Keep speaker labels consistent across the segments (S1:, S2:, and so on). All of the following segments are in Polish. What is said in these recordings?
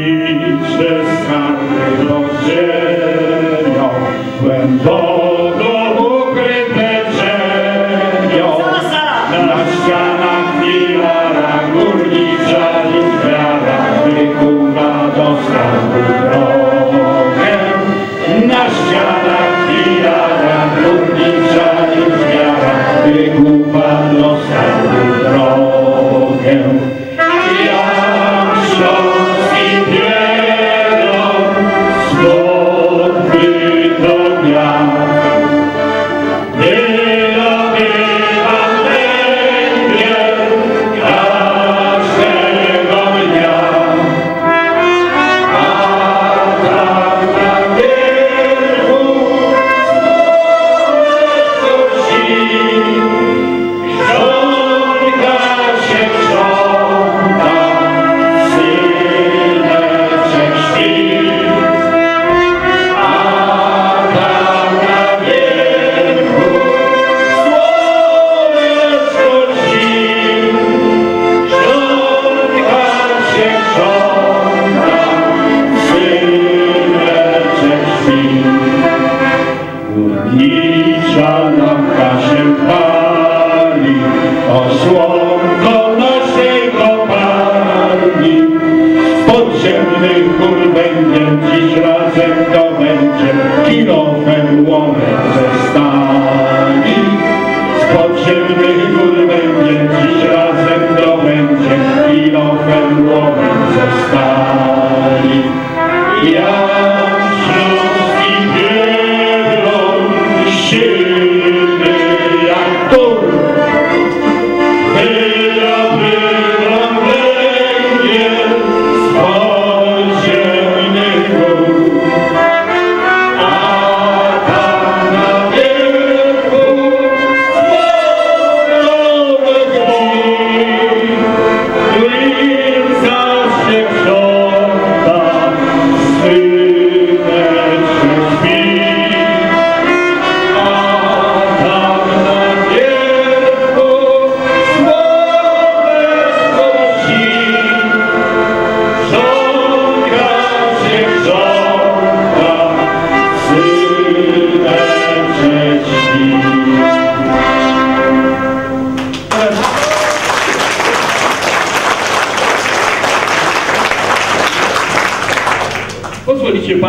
S1: Liczę skarby rozdzielnią, głęboko Bogiem ze
S2: stanu.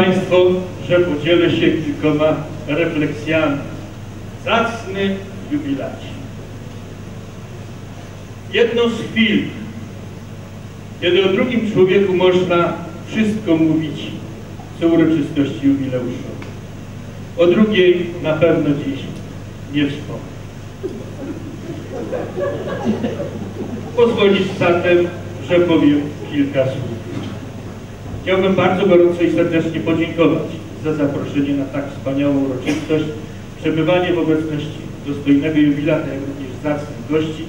S2: Państwo, że podzielę się kilkoma refleksjami. Zacny jubilaci. Jedną z chwil, kiedy o drugim człowieku można wszystko mówić, co uroczystości jubileuszu. O drugiej na pewno dziś nie wspomnę. Pozwolisz zatem, że powiem kilka słów. Chciałbym bardzo gorąco i serdecznie podziękować za zaproszenie na tak wspaniałą uroczystość. Przebywanie w obecności dostojnego jubilata, jak również zacnych gości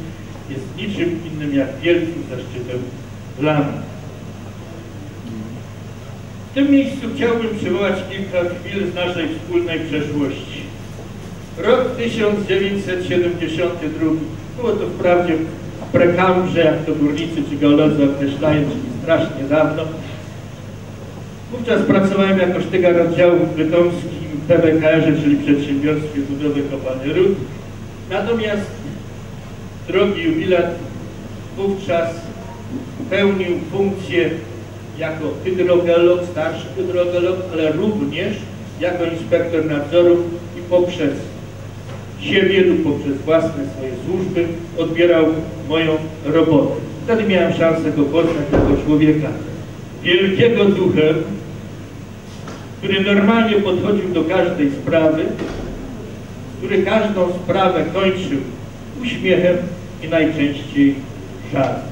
S2: jest niczym innym jak wielkim zaszczytem dla mnie. W tym miejscu chciałbym przywołać kilka chwil z naszej wspólnej przeszłości. Rok 1972. Było to wprawdzie w prekambrze, jak to górnicy czy geolodzy określają, czyli strasznie dawno. Wówczas pracowałem jako sztygar oddziału w bytomskim PBKR-ze, czyli Przedsiębiorstwie Budowy Kopalni Ród. Natomiast drogi jubilat wówczas pełnił funkcję jako hydrogeolog, starszy hydrogeolog, ale również jako inspektor nadzoru i poprzez siebie lub poprzez własne swoje służby odbierał moją robotę. Wtedy miałem szansę go poznać jako człowieka wielkiego duchem, który normalnie podchodził do każdej sprawy, który każdą sprawę kończył uśmiechem i najczęściej żartem.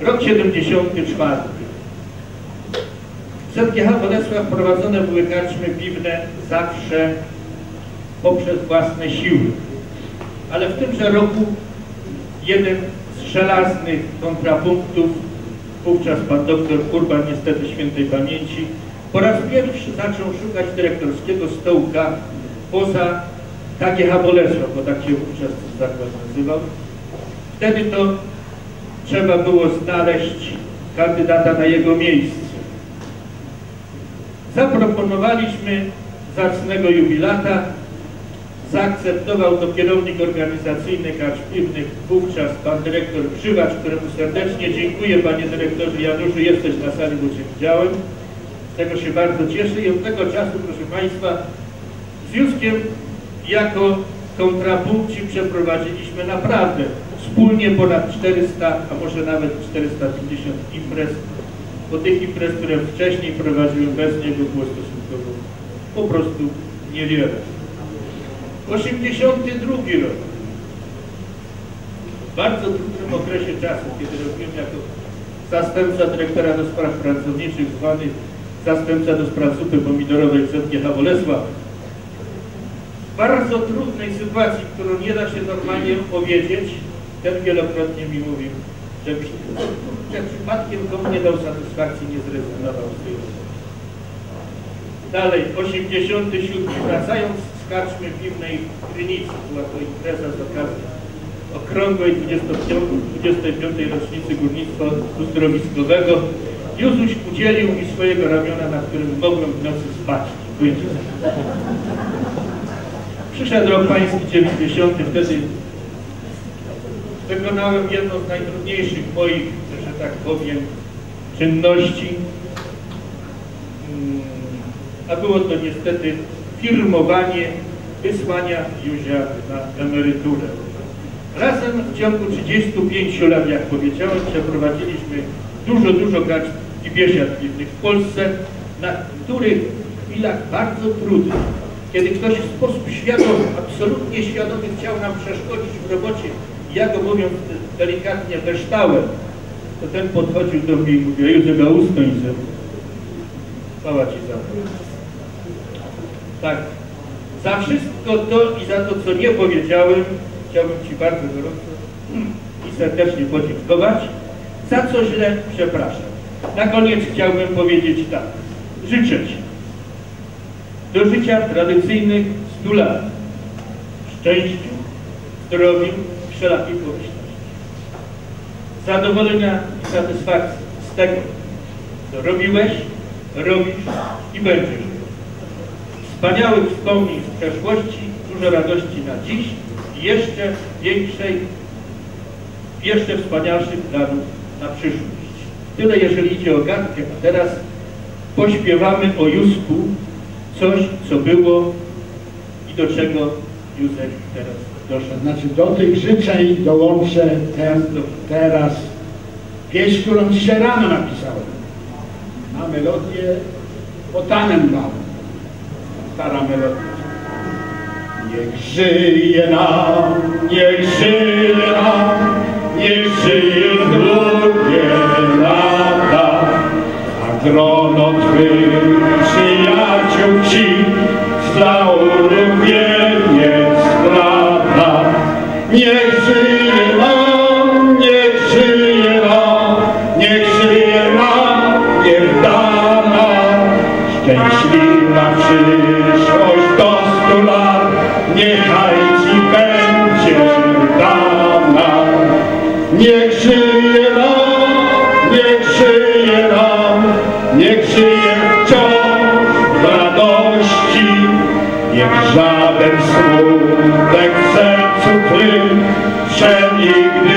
S2: Rok 74. W ZGH Bolesław prowadzone były karczmy piwne zawsze poprzez własne siły. Ale w tymże roku jeden z żelaznych kontrapunktów, wówczas pan doktor Urban, niestety świętej pamięci, po raz pierwszy zaczął szukać dyrektorskiego stołka poza KGH Bolesław, bo tak się wówczas zakład nazywał. Wtedy to trzeba było znaleźć kandydata na jego miejsce. Zaproponowaliśmy zacnego jubilata, zaakceptował to kierownik organizacyjny Kacz Piwnych, wówczas pan dyrektor Krzywacz, któremu serdecznie dziękuję panie dyrektorze Januszu, jesteś na sali, bo cię widziałem. Z tego się bardzo cieszę i od tego czasu, proszę państwa, z Józkiem jako kontrapunkci przeprowadziliśmy naprawdę wspólnie ponad 400, a może nawet 450 imprez, bo tych imprez, które wcześniej prowadziłem bez niego było stosunkowo po prostu niewiele. 82 rok. W bardzo trudnym okresie czasu, kiedy robiłem jako zastępca dyrektora do spraw pracowniczych, zwany zastępca do spraw zupy pomidorowej w ZGH Bolesław. W bardzo trudnej sytuacji, którą nie da się normalnie powiedzieć, ten wielokrotnie mi mówił, że, przy- że przypadkiem komu nie dał satysfakcji, nie zrezygnował z tej roboty. Dalej, 87. Wracając z karczmy piwnej w Krynicy, była to impreza z okazji okrągłej 25, 25. rocznicy górnictwa uzdrowiskowego. Józuś udzielił mi swojego ramiona, na którym mogłem w nocy spać. Dziękuję. Przyszedł rok pański 90, wtedy wykonałem jedną z najtrudniejszych moich, że tak powiem, czynności. Mm, A było to niestety firmowanie wysłania Józia na emeryturę. Razem w ciągu 35 lat, jak powiedziałem, przeprowadziliśmy dużo, dużo grać i biesiad piwnych w Polsce, na których chwilach bardzo trudnych, kiedy ktoś w sposób świadomy, absolutnie świadomy chciał nam przeszkodzić w robocie, ja go mówiąc delikatnie beształem, to ten podchodził do mnie i mówił, Józef, a ustoń ze mną. Chwała Ci za to. Tak. Za wszystko to i za to, co nie powiedziałem, chciałbym Ci bardzo gorąco i serdecznie podziękować. Za co źle przepraszam. Na koniec chciałbym powiedzieć tak. Życzę Ci do życia tradycyjnych 100 lat. Szczęściu, zdrowiu, wszelakiej pomyślności. Zadowolenia i satysfakcji z tego, co robiłeś, robisz i będziesz. Wspaniałych wspomnień z przeszłości, dużo radości na dziś i jeszcze większej, jeszcze wspanialszych planów na przyszłość. Tyle jeżeli idzie o gadkę, a teraz pośpiewamy o Józku coś, co było i do czego Józek teraz doszedł.
S3: Znaczy do tych życzeń dołączę te, teraz pieśń, którą dzisiaj rano napisałem. Na melodię potanem wam. Stara melodia. Niech żyje nam, niech żyje nam, niech żyje długie lata. A grono twych przyjaciół ci z laurów wieniec splata. Niech żyje nam, niechaj Ci będzie dana. Niech żyje nam, niech żyje nam, niech żyje wciąż w radości. Niech żaden smutek w sercu Twym przenigdy